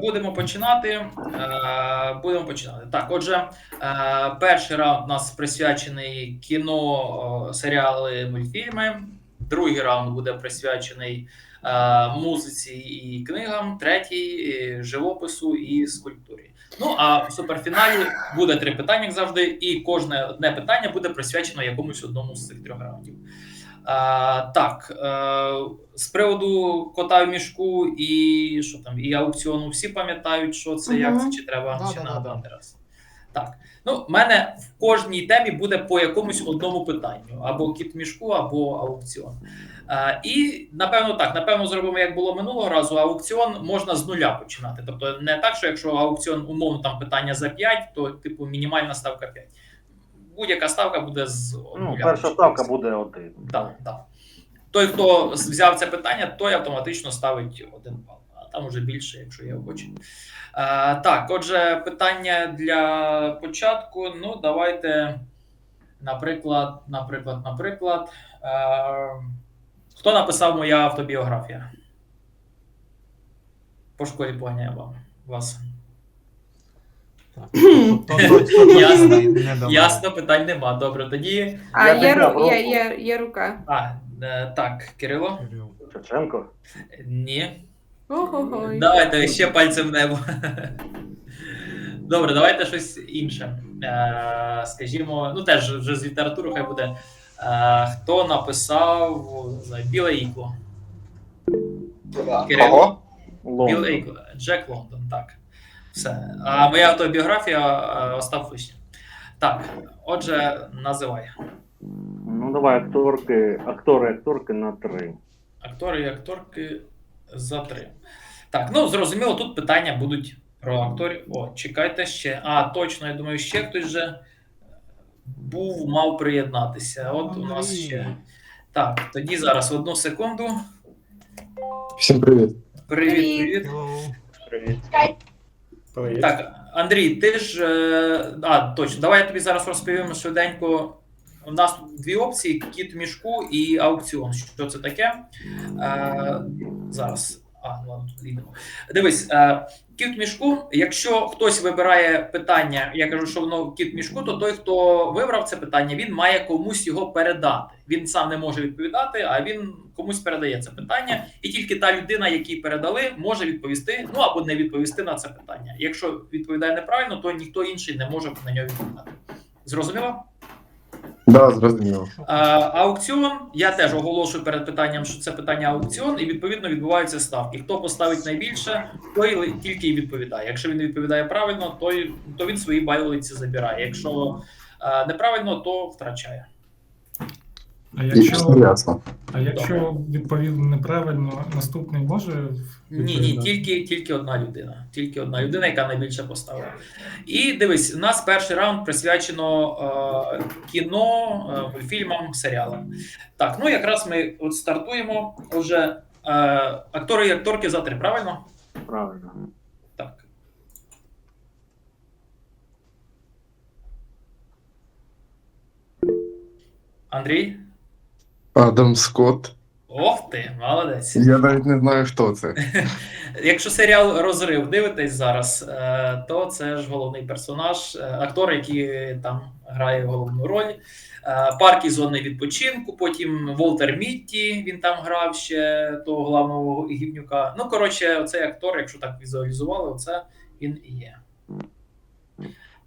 будемо починати. Е, будемо починати. Так, отже, е, перший раунд у нас присвячений кіно, серіали, мультфільми. Другий раунд буде присвячений е, музиці і книгам. Третій живопису і скульптурі. Ну а в суперфіналі буде три питання, як завжди, і кожне одне питання буде присвячено якомусь одному з цих трьох раундів. А, так, е, з приводу кота в мішку і що там, і аукціону, всі пам'ятають, що це, як це, чи треба Да, ще да, да, нагадати раз. Так. Ну, в мене в кожній темі буде по якомусь одному питанню: або кіт в мішку, або аукціон. А, і напевно так, напевно, зробимо, як було минулого разу. Аукціон можна з нуля починати. Тобто, не так, що якщо аукціон умовно там питання за 5, то типу мінімальна ставка 5. Будь-яка ставка буде з Ну, перша ставка буде один. Так, так. Той, хто взяв це питання, той автоматично ставить один бал, а там уже більше, якщо є охочі. Так, отже, питання для початку. Ну, давайте, наприклад, наприклад, наприклад. А, хто написав моя автобіографія? По школі поганяю вам вас. Так, то- то- то- то- Ясно. не- не давай. Ясно, питань нема. Добре, тоді. А, Я є, підняв ру- руку. є, є рука. А, е, так, Кирило? Кирил. Шевченко. Ні. Ого. Давайте ще пальцем в небо. Добре, давайте щось інше. Е, скажімо, ну теж вже з літератури хай буде. Е, хто написав не знаю, Біле ікло? Кирило? Біле ікло. Джек Лондон, так. Все. А моя автобіографія е, Остап Вишня. Так, отже, називай. Ну давай акторки, актори, акторки на три. Актори і акторки за три. Так, ну зрозуміло, тут питання будуть про акторів. О, чекайте ще. А, точно, я думаю, ще хтось же був, мав приєднатися. От у нас ще. Так, тоді зараз одну секунду. Всім привіт. Привіт, Привіт. привіт. Привіт. Так, Андрій, ти ж. е, А, точно, давай я тобі зараз розповім швиденько. У нас тут дві опції: кіт мішку і аукціон. Що це таке? Е, зараз. А, ну ладно, тут йдемо. Дивись, е, кіт мішку. Якщо хтось вибирає питання, я кажу, що воно кіт мішку, то той, хто вибрав це питання, він має комусь його передати. Він сам не може відповідати, а він комусь передає це питання, і тільки та людина, якій передали, може відповісти, ну або не відповісти на це питання. Якщо відповідає неправильно, то ніхто інший не може на нього відповідати. Зрозуміло? Да, зрозуміло. А, аукціон. Я теж оголошую перед питанням, що це питання аукціон, і відповідно відбуваються ставки. Хто поставить найбільше, той тільки і відповідає. Якщо він відповідає правильно, той, то він свої байлиці забирає. Якщо а, неправильно, то втрачає. А якщо, а якщо відповів неправильно, наступний може Ні, ні, тільки, тільки одна людина. Тільки одна людина, яка найбільше поставила. І дивись, у нас перший раунд присвячено е, кіно, е, мультфільмам, серіалам. Так, ну якраз ми от стартуємо. Отже, е, актори і акторки за три, правильно? Правильно. Так. Андрій? Адам Скотт. Ох ти, молодець. Я навіть не знаю, хто це. Якщо серіал Розрив дивитесь зараз, е, то це ж головний персонаж, е, актор, який там грає головну роль. Е, Парк і зони відпочинку, потім Волтер Мітті, він там грав ще того главного гівнюка. Ну, коротше, оцей актор, якщо так візуалізували, оце він і є.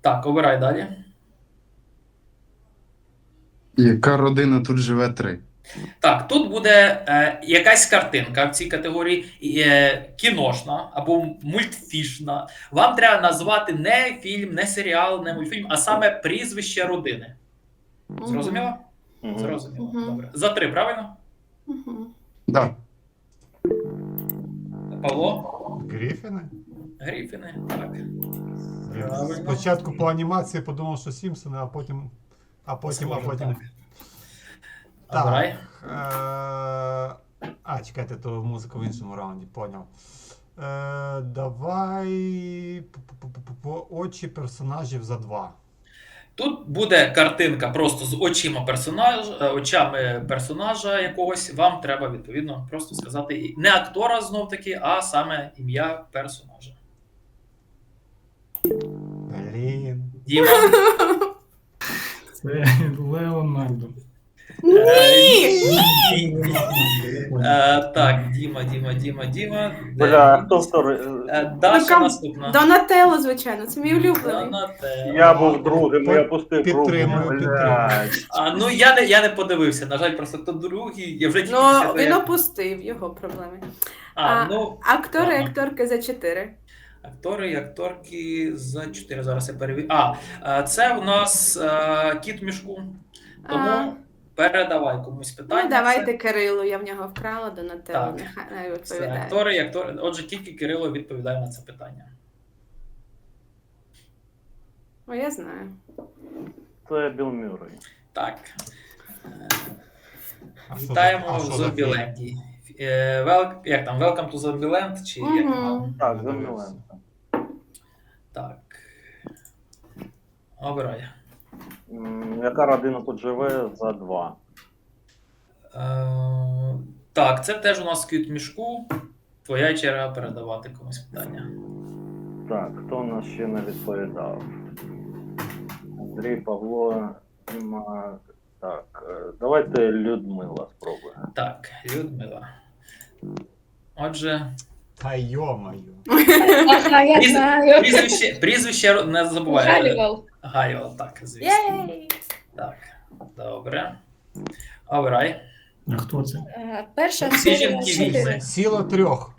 Так, обирай далі. Яка родина тут живе три? Так, тут буде е, якась картинка в цій категорії е, кіношна або мультфішна. Вам треба назвати не фільм, не серіал, не мультфільм, а саме прізвище родини. Зрозуміло? Мгм. Зрозуміло. Мгм. Добре. За три, правильно? Мгм. Да. Павло? Гріфіни? Гріфіни. Так. Я Правильно. Спочатку по анімації подумав, що Сімпсони, а потім. А потім, а потім. Так. Е, А, чекайте, то музика в іншому раунді, поняв. Е, Давай. Очі персонажів за два. Тут буде картинка просто з очима персонажа, е, очами персонажа якогось. Вам треба відповідно просто сказати не актора знов таки, а саме ім'я персонажа. Блін. Діма. Це Леонардо. Ні! Е, Так, Діма, Діма, Діма, Діма. Де Бля, а він? хто вторий? Е, Даша Ну, кам- наступна. Донателло, звичайно, це мій улюблений. Донателло. Я був другим, я пустив Підтримую, другим. підтримую. Блядь. А, ну я не, я не подивився. На жаль, просто то другий. Я вже тільки Ну, того, він як- опустив його проблеми. А, а- ну, Актори і акторки за 4. актори і акторки за 4. Зараз я перевірю. А, е, це у нас е, кіт в мішку. Тому А. передавай комусь питання. Ну, давайте Кирилу, я в нього вкрала Донателло, Так. нехай не Це відповідає. актори актори. Отже, тільки Кирило відповідає на це питання. О, я знаю. Це Біл Мюррей. Так. А Вітаємо а в? Зомбіленді. Вел- Як там, Welcome to Zombieland? Чи як там? Так, Зомбіленд. Так. Обирай. Яка родина тут живе за два? Е, так, це теж у нас кіт мішку. Твоя черга передавати комусь питання. Так, хто у нас ще не відповідав? Андрій, Павло. Так, е, давайте Людмила спробуємо. Так, Людмила. Отже, Та йо-моє. Ага, я Пріз- знаю. прізвище, прізвище не забувай. Галівал. Галівал, так, звісно. Єй! Так, добре. Обирай. А хто це? Е, Перша Всі серія жінки 4. вільні. Сіла трьох.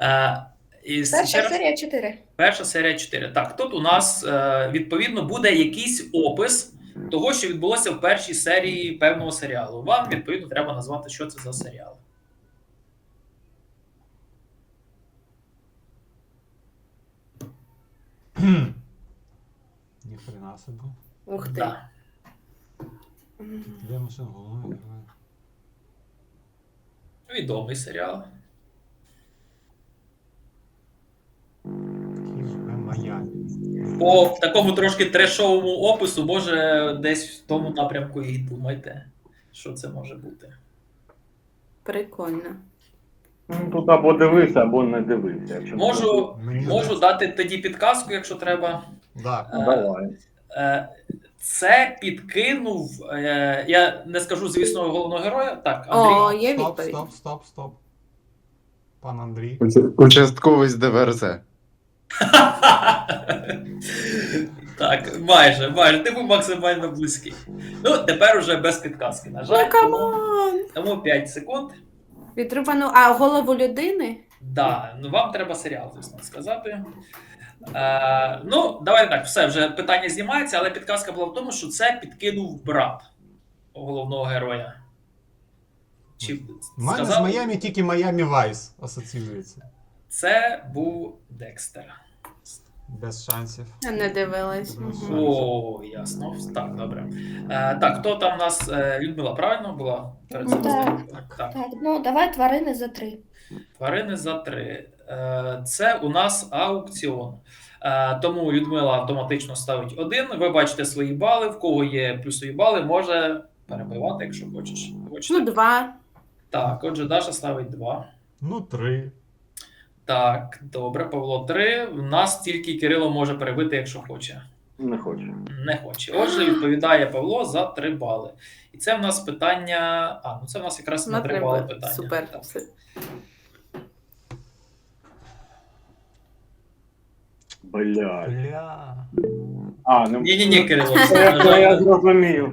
Е, і ще Перша раз. серія 4. Перша серія 4. Так, тут у нас е, відповідно буде якийсь опис того, що відбулося в першій серії певного серіалу. Вам відповідно треба назвати, що це за серіал. Ніхрена собі. Ух ти. Да. Головної герої. Відомий серіал. По такому трошки трешовому опису, може, десь в тому напрямку і думайте, що це може бути. Прикольно. Ну, Тут або дивився, або не дивився. Якщо Можу, можу дати тоді підказку, якщо треба. Да. Ну, Давай. Е, Це підкинув. е, Я не скажу, звісно, головного героя. Так, Андрій. О, є Стоп, відповідь. стоп, стоп, стоп. Пан Андрій. Участковий з ДВРЗ. так, майже, майже. Ти був максимально близький. Ну, тепер уже без підказки. На Ну, жаль, тому, камон! тому 5 секунд. Відрубану, а голову людини? Да, ну вам треба серіал, звісно, сказати. Е, ну, давайте так, все, вже питання знімається, але підказка була в тому, що це підкинув брат головного героя. Чи У мене з сказав? Майамі тільки Майамі Вайс асоціюється. Це був Декстер. Без шансів. Я не дивилась. Мгм. О, ясно. Так, добре. Е, так, хто там у нас? Е, Людмила, правильно була? Перед цим? Так. так. так. Ну давай тварини за 3. Тварини за три. Е, Це у нас аукціон. Е, Тому Людмила автоматично ставить один. Ви бачите свої бали. В кого є плюсові бали, може перебивати, якщо хочеш. Хочете? Ну, два. Так, отже, Даша ставить два. Ну, три. Так, добре, Павло три. В нас тільки Кирило може перебити, якщо хоче. Не хочу. Не хоче. Отже, відповідає Павло за три бали. І це в нас питання. А, ну це в нас якраз на На три бали питання. Супер. Так. Блядь. Бля. А, не Ні, ні, ні, Кирило. Це я, це я зрозумів.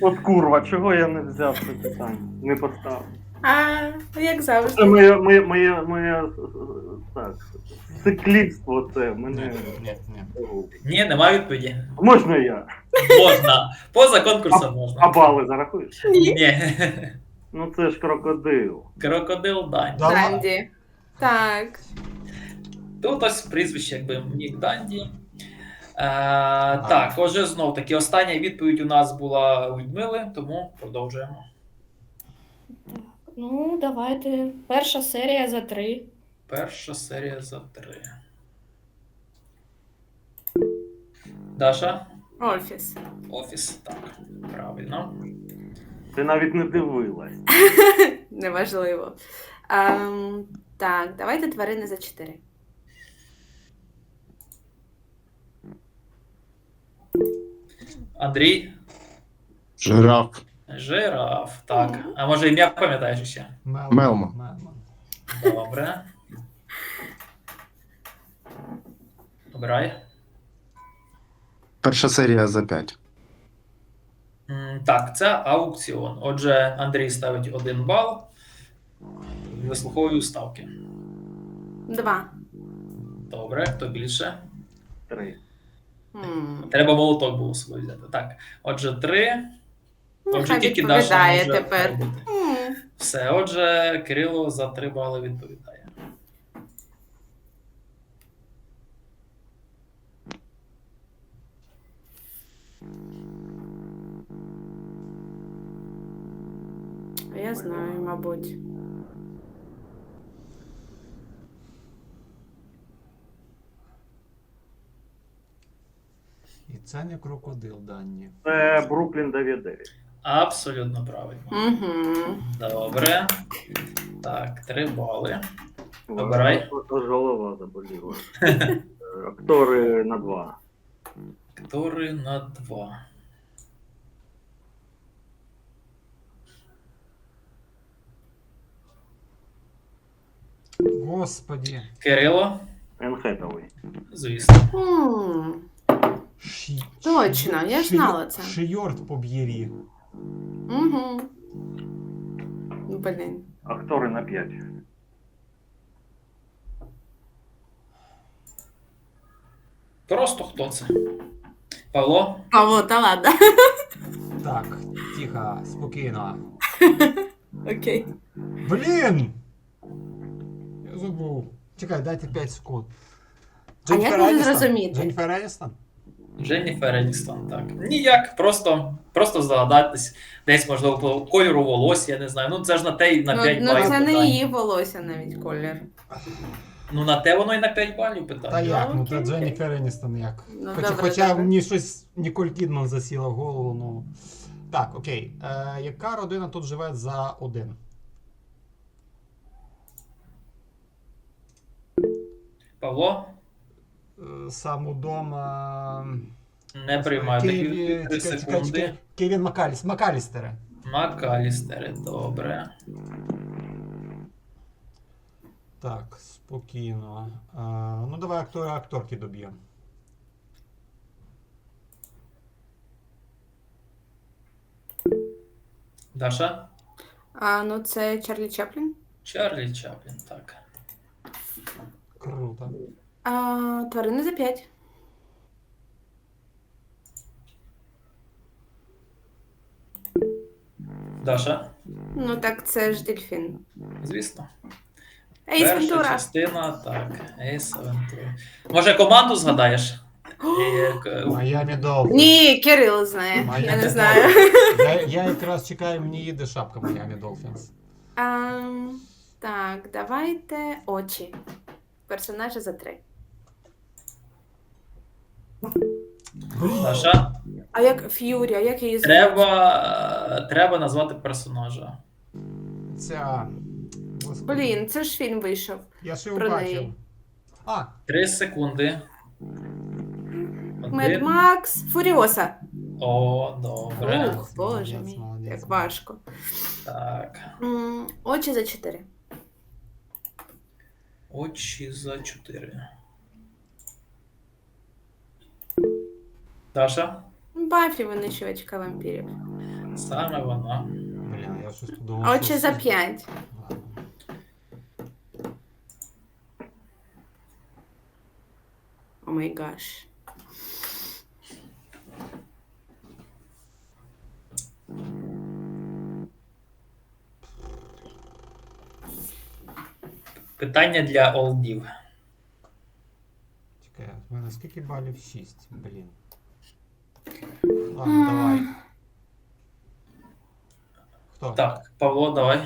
От курва, чого я не взяв це питання? Не поставив. А, як Це завжди. моє, моє, моє, моє так, циклівство це Ні, мене. ні, ні. Ні, немає відповіді. Можна я? Можна. Поза конкурсом А можна. бали зарахуєш? Ні. Ну це ж крокодил. Крокодил Данді. Да. Данді. Так. Тут ось прізвище, якби Нік Данді. Е, так, отже, знов таки, остання відповідь у нас була у Людмили, тому продовжуємо. Ну, давайте. Перша серія за 3. Перша серія за три. Даша? Офіс. Офіс. Так, правильно. Ти навіть не дивилась. Неважливо. Ем, так, давайте тварини за 4. Андрій? Жираф. Жираф. Так. А може ім'я пам'ятаєш ще? Мелман. Добре. Обирай. Перша серія за 5. Так, це аукціон. Отже, Андрій ставить один бал. Вислуховую ставки. Два. Добре, хто більше? Три. М. Треба молоток було з собою взяти. Так. Отже, три. Отже, Нехай тільки Даша може тепер. робити. Все, отже, Кирило за три бали відповідає. Я знаю, мабуть. І це не крокодил дані. Це Бруклін 9-9. Абсолютно правильно. Угу. Добре. Так, три бали. Обирай. Аж голова заболіла. Актори на два. Актори на два. Господі. Кирило, Енн Хеттауей. звісно. М. Ші... Точно, я ши- знала це. Шийорт по б'єрі. Угу. Блін. Актори на 5. Просто хто це? Павло? Павло, та ладно. Так, тихо, спокійно. Окей. Блін! Я забув. Чекай, дайте 5 секунд. А як Дженніфер Еністон? зрозуміти? Дженніфер Еністон? Дженніфер Еністон, так. Ніяк, просто, просто здогадатись. Десь, можливо, по кольору волосся, я не знаю. Ну, це ж на те й на Ну, 5 ну балів. це не її волосся навіть колір. Ну, на те воно і на 5 балів питання. Та як, ну окей, та. Дженніфер Еністон як. Ну, хоча добре, хоча добре. мені щось Ніколь Кідман засіла в голову, ну. Так, окей. Е, яка родина тут живе за один? Павло Сам удома. не приймає такі Кеві... 3 чекай, чекай, секунди. Кевін Макаліс... Макалістери. Макалістери, добре. Так, спокійно. Е, ну, давай актора акторки доб'ємо. Даша? А, ну це Чарлі Чаплін. Чарлі Чаплін, так. Круто. А, тварини за 5. Даша? Ну так це ж дельфін. Звісно. Ейс Перша частина, так. Ейс Вентура. Може, команду згадаєш? Е, Майами Долфін. Ні, Кирил знає. Майами Я не знаю. Я, я якраз чекаю, мені їде шапка Майами Долфінс. А, так, давайте очі. Персонажа за три. Саша, А як Ф'юрі, а як її звуть? треба, треба назвати персонажа. Ця. Блін, це ж фільм вийшов. я ще про неї. бачив. А, Три секунди. Мед Макс, Фуріоса. О, добре. Ух, боже мій, як важко. Так. Очі за чотири. Очі за чотири. Даша? Бафі винищувачка вампірів. Саме вона. блін, я щось подумав. Очі що- за п'ять. Ладно. О май гаш. Питання для олдів. Чекай, в мене скільки балів? 6, блін. Ладно, давай. Хто? Так, Павло, давай.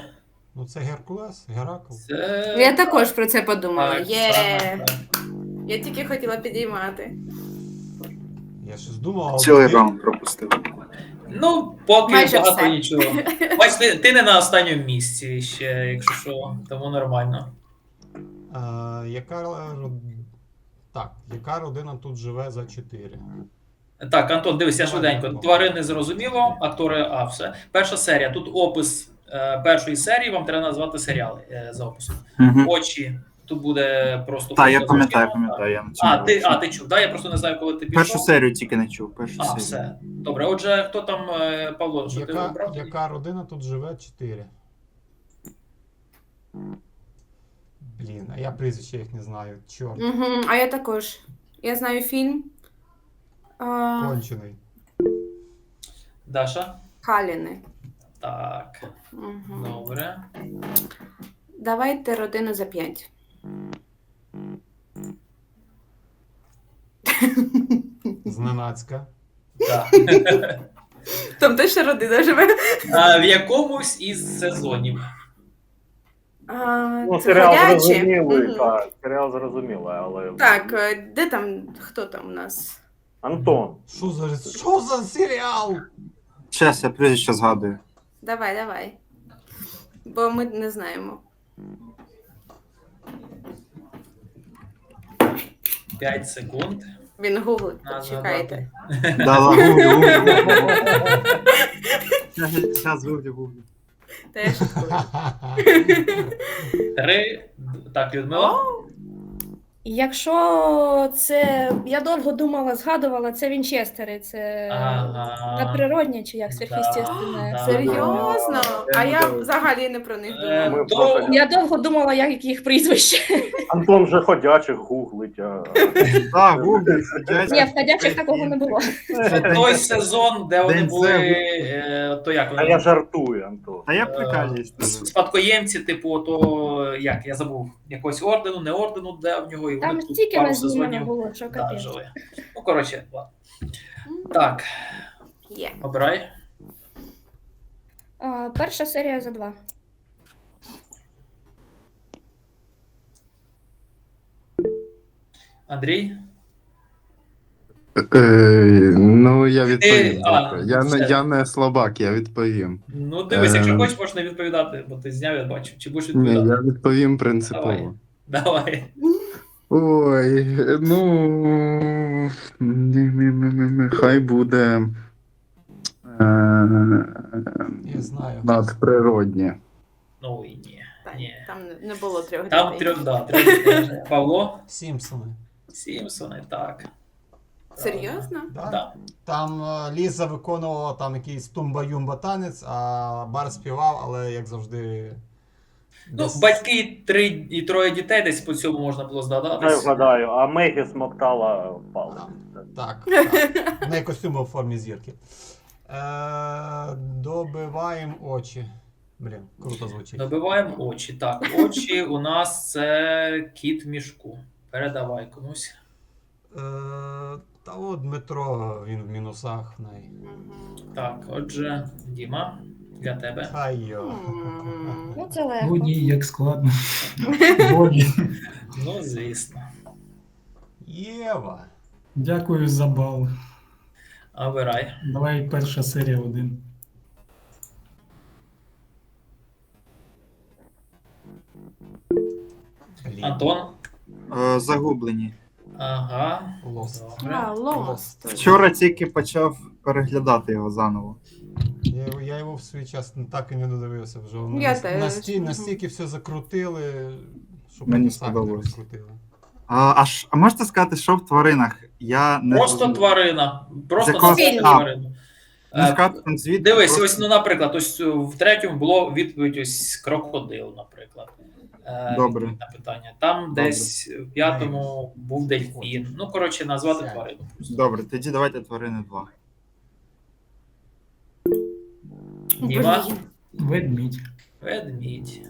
Ну це Геркулес, Геракл. Це... Я також про це подумала. Так, Є. саме так. Я тільки хотіла підіймати. Я щось думав, але Цілий ти- раунд пропустив. Ну, поки Майже багато все. нічого. Бач, ти, ти не на останньому місці ще, якщо що, тому нормально. Е, яка ро- Так, яка родина тут живе за 4? Так, Антон, дивись, я швиденько. Тварини зрозуміло, актори, а все. Перша серія. Тут опис е, першої серії, вам треба назвати серіали е, за описом. Мгм. Очі. Тут буде просто. Так, я фото пам'ятаю, зрозуміло. пам'ятаю. я на цьому А, ти, а, ти чув, да? Я просто не знаю, коли ти пішов. Першу серію тільки не чув. Першу А, серію. все. Добре, отже, хто там, е, Павло, що ти Яка, обрав? яка родина тут живе? Чотири. Блін, а я прізвища їх не знаю. Чорт, Угу, а я також. Я знаю фільм. А, кончений. Даша? Халіни. Так, Угу. добре. Давайте родину за п'ять. Зненацька. Так. Там теж родина живе. А, в якомусь із сезонів. А, Ну, серіал ходячі? зрозумілий, Мгм. так, серіал зрозумілий, але. Так, е, де там, хто там у нас? Антон, Що за, що за серіал? Щас, я прізвище згадую. Давай, давай. Бо ми не знаємо. 5 секунд. Він гуглить, чекайте. Да, да, гуглю, гуглю. Зараз гуглю, гуглю. Теж. Три. Так, Людмила. Якщо це. Я довго думала, згадувала, це Вінчестери, це Ага. надприродне чи як сверхъестественне. Да, да. Серйозно? А я Е, взагалі не про них Е, думала. Ми до- просто- Я довго думала, як їх прізвище. Антон вже ходячих гуглить. А... Так, гуглю. Ні, в ходячих такого не було. Це той сезон, де вони День були. Е, То як А вони? я жартую, Антон. А я Е, прикалююсь. с- Спадкоємці, типу, то як я забув, якогось ордену, не ордену, де в нього і Там вони стільки пару назнімано сезонів було, що да, капець. жили. Ну, коротше, ладно. Так, Є. обирай. А, перша серія за два. Андрій. Е, ну, я відповім. а, я, не, все. я не слабак, я відповім. Ну, дивись, якщо Ем. хочеш, можеш не відповідати, бо ти зняв, я бачу. Чи будеш Ні, відповідати? я відповім принципово. Давай. Ой, ну. Хай буде. Е, Я знаю. надприроднє. Ну і ні. Та, Ні. Там не- було трьох Там дітей. трьох, да, трьох. дітей. Павло, Сімпсони. Сімпсони, так. Серйозно? Да? Да. Там е, Ліза виконувала там якийсь тумба-юмба танець, а Бар співав, але як завжди. Ну, десь- батьки і три і троє дітей десь по цьому можна було Я здогадатись. вгадаю, а Мегі смоктала палець. Так, так. В неї костюм в формі зірки. Е, добиваємо очі. Блін, круто звучить. Добиваємо очі. Так, очі у нас це кіт в мішку. Передавай комусь. Е, та от Дмитро, він в мінусах. Най... Так, отже, Діма, для тебе. Хай Ну, це легко. ні, як складно. Болі. Ну, звісно. Єва. Дякую за бал. Обирай. Давай перша серія один. Блін. Антон. Е, Загублені. Ага. Лост. Добре. А, Лост. Вчора тільки почав переглядати його заново. Я, його- я його в свій час так і не додивився вже. Вони Я теж. насті- настільки все закрутили, що Мені потім не сподобалось. розкрутили. А, а, ж- а можете сказати, що в тваринах? Я не Просто розумію. тварина. Просто З якого назвати фільму? тварину. Ну, Е, сказати там звідки. Дивись, просто- ось, ну, наприклад, ось е, в третьому було відповідь ось крокодил, наприклад. Е, Добре. відповідь На питання. Там Добре. десь в п'ятому був дельфін. Ну, коротше, назвати тварину. Добре, тоді давайте тварини 2. Блін. Ведмідь. ведмідь.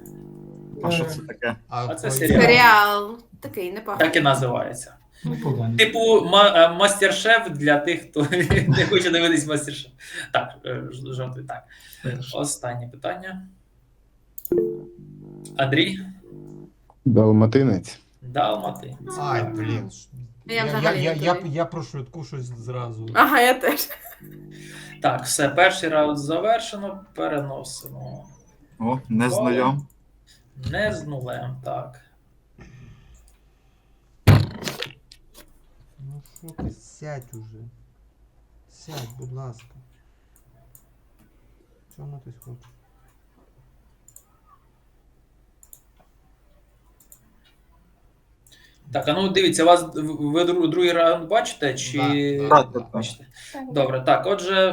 А що це таке? А це серіал. Серіал. Такий непоганий. Так і називається. Ну. Типу, ма- е, мастер-шеф для тих, хто не хоче дивитись мастер-шеф. Так, е, ж- жартую. Так. Останнє питання. Андрій, Далматинець. Далмати. Ай, блін. Я Я, я, взагалі я, не я, туди. я про швидку щось зразу. Ага, я теж. Так, все, перший раунд завершено. Переносимо. О, не знайом. Не з нулем, так. Ну що ти сядь уже. Сядь, будь ласка. Чому ти хочеш? Так, а ну дивіться, у вас ви дру- другий раунд бачите чи Да, да, да. бачите? Добре, так, отже,